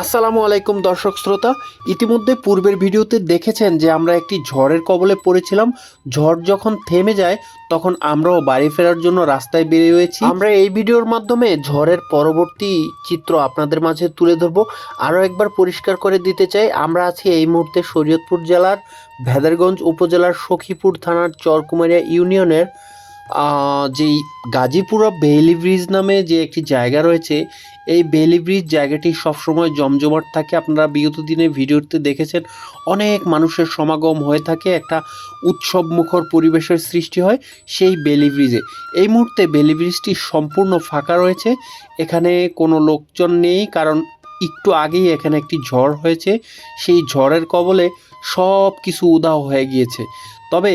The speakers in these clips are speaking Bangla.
আসসালামু আলাইকুম দর্শক শ্রোতা। ইতিমধ্যে পূর্বের ভিডিওতে দেখেছেন যে আমরা একটি ঝড়ের কবলে পড়েছিলাম। ঝড় যখন থেমে যায়, তখন আমরাও বাড়ি ফেরার জন্য রাস্তায় বেরিয়ে হয়েছি আমরা এই ভিডিওর মাধ্যমে ঝড়ের পরবর্তী চিত্র আপনাদের মাঝে তুলে ধরবো। আরও একবার পরিষ্কার করে দিতে চাই, আমরা আছি এই মুহূর্তে শরীয়তপুর জেলার ভেদারগঞ্জ উপজেলার সখীপুর থানার চরকুমারিয়া ইউনিয়নের যেই গাজীপুরা বেইলি ব্রিজ নামে যে একটি জায়গা রয়েছে, এই বেলি ব্রিজ জায়গাটি সবসময় জমজমাট থাকে। আপনারা বিগত দিনে ভিডিওতে দেখেছেন, অনেক মানুষের সমাগম হয়ে থাকে, একটা উৎসব মুখর পরিবেশের সৃষ্টি হয় সেই বেলি ব্রিজে। এই মুহূর্তে বেলি ব্রিজটি সম্পূর্ণ ফাঁকা রয়েছে, এখানে কোনো লোকজন নেই, কারণ একটু আগেই এখানে একটি ঝড় হয়েছে। সেই ঝড়ের কবলে সব কিছু উদাও হয়ে গিয়েছে। তবে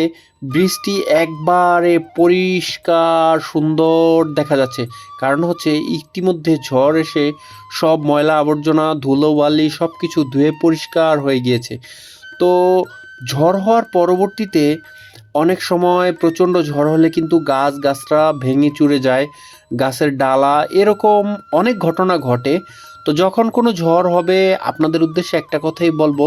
ব্রিজটি একবারে পরিষ্কার সুন্দর দেখা যাচ্ছে। কারণ হচ্ছে ইতিমধ্যে ঝড় এসে সব ময়লা আবর্জনা, ধুলোবালি সব কিছু ধুয়ে পরিষ্কার হয়ে গিয়েছে। তো ঝড় হওয়ার পরবর্তীতে অনেক সময় প্রচণ্ড ঝড় হলে কিন্তু গাছ গাছরা ভেঙে চুরে যায়, গাছের ডালা, এরকম অনেক ঘটনা ঘটে। তো যখন কোনো ঝড় হবে, আপনাদের উদ্দেশ্যে একটা কথাই বলব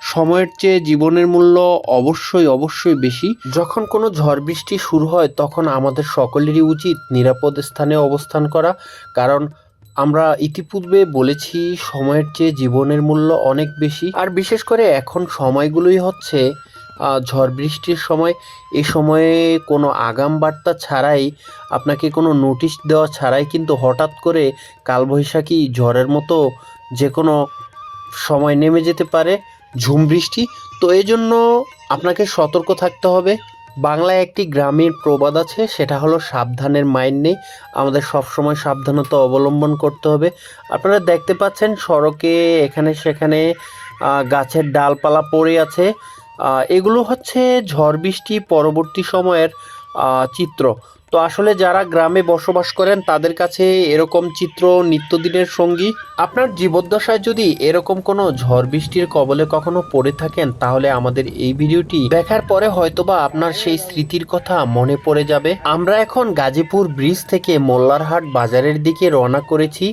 সময়ের চেয়ে জীবনের মূল্য অবশ্যই অবশ্যই বেশি। যখন কোনো ঝড় বৃষ্টি শুরু হয়, তখন আমাদের সকলেরই উচিত নিরাপদ স্থানে অবস্থান করা। কারণ আমরা ইতিপূর্বে বলেছি, সময়ের চেয়ে জীবনের মূল্য অনেক বেশি। আর বিশেষ করে এখন সময়গুলোই হচ্ছে ঝড় বৃষ্টির সময়। এই সময়ে কোনো আগাম বার্তা ছাড়াই, আপনাকে কোনো নোটিশ দেওয়া ছাড়াই কিন্তু হঠাৎ করে কালবৈশাখী ঝড়ের মতো যে কোনো সময় নেমে যেতে পারে। ঝুম বৃষ্টি, তো এই জন্য আপনাকে সতর্ক থাকতে হবে। বাংলায় একটি গ্রামীণ প্রবাদ আছে, সেটা হলো সাবধানের মাইন নেই। আমাদের সবসময় সাবধানতা অবলম্বন করতে হবে। আপনারা দেখতে পাচ্ছেন সড়কে এখানে সেখানে গাছের ডালপালা পড়ে আছে। এগুলো হচ্ছে ঝড় বৃষ্টি পরবর্তী সময়ের চিত্র। তো আসলে যারা গ্রামে বসবাস করেন তাদের কাছে এরকম চিত্র নিত্যদিনের সঙ্গী আপনার জীবদ্দশায় যদি এরকম কোনো ঝড় বৃষ্টির কবলে কখনো পড়ে থাকেন তাহলে আমাদের এই ভিডিওটি দেখার পরে হয়তোবা আপনার সেই স্মৃতির কথা মনে পড়ে যাবে। আমরা এখন গাজীপুর ব্রিজ থেকে মোল্লারহাট বাজারের দিকে রওনা করেছি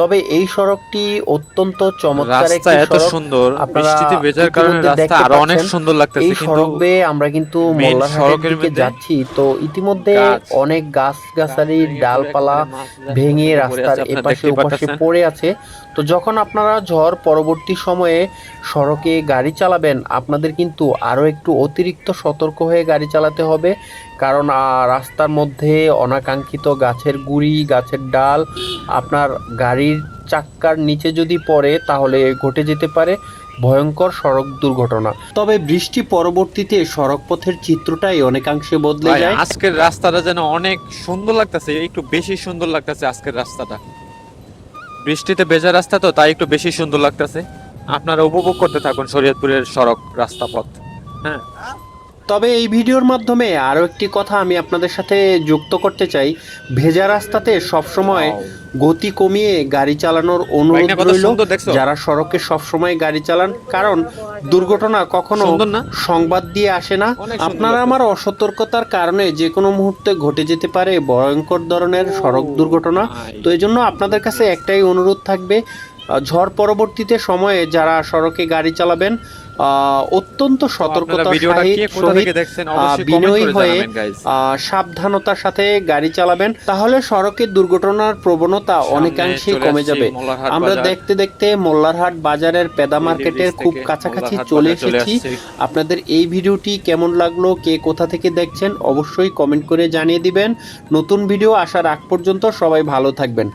তবে এই সড়কটি অত্যন্ত চমৎকার একটি সড়ক। সুন্দর আপনারা বৃষ্টিতে ভেজার কারণে রাস্তা আরও অনেক সুন্দর লাগতেছে এই সড়ক আমরা কিন্তু মোল্লারহাটের দিকে যাচ্ছি। তো ইতিমধ্যে। অনেক গাছ গাছালির ডালপালা ভেঙে রাস্তার এপাশে ওপাশে পড়ে আছে। তো যখন আপনারা ঝড় পরবর্তী সময়ে সড়কে গাড়ি চালাবেন আপনাদের কিন্তু আরও একটু অতিরিক্ত সতর্ক হয়ে গাড়ি চালাতে হবে। কারণ আহ, রাস্তার মধ্যে অনাকাঙ্ক্ষিত গাছের গুড়ি গাছের ডাল আপনার গাড়ির চাক্কার নিচে যদি পড়ে তাহলে ঘটে যেতে পারে ভয়ঙ্কর সড়ক দুর্ঘটনা। তবে বৃষ্টি পরবর্তীতে সড়ক পথের চিত্রটাই অনেকাংশে বদলে যায়। আজকের রাস্তাটা যেন অনেক সুন্দর লাগতেছে একটু বেশি সুন্দর লাগতেছে আজকের রাস্তাটা। বৃষ্টিতে ভেজা রাস্তা তো তাই একটু বেশি সুন্দর লাগতেছে। আপনারা উপভোগ করতে থাকুন শরীয়তপুরের সড়ক রাস্তা পথ হ্যাঁ। তবে এই ভিডিওর মাধ্যমে আরও একটি কথা আমি আপনাদের সাথে যুক্ত করতে চাই। ভেজা রাস্তাতে সবসময় গতি কমিয়ে গাড়ি চালানোর অনুরোধ রইল। যারা সড়কে সবসময় গাড়ি চালান কারণ দুর্ঘটনা কখনো সংবাদ দিয়ে আসে না। আপনারা আমার অসতর্কতার কারণে যে কোনো মুহূর্তে ঘটে যেতে পারে ভয়ঙ্কর ধরনের সড়ক দুর্ঘটনা। তো এই জন্য আপনাদের কাছে একটাই অনুরোধ থাকবে ঝড় পরবর্তীতে সময়ে যারা সড়কে গাড়ি চালাবেন অত্যন্ত কমেন্ট বিনয়ী হয়ে সাবধানতার সাথে গাড়ি চালাবেন। তাহলে সড়কের দুর্ঘটনার প্রবণতা অনেকাংশেই চলে কমে যাবে। আমরা দেখতে দেখতে মোল্লারহাট বাজারের পেদা মার্কেটের খুব কাছাকাছি চলে এসেছি। আপনাদের এই ভিডিওটি কেমন লাগল কে কোথা থেকে দেখছেন অবশ্যই কমেন্ট করে জানিয়ে দিবেন। নতুন ভিডিও আসার আগ পর্যন্ত সবাই ভালো থাকবেন।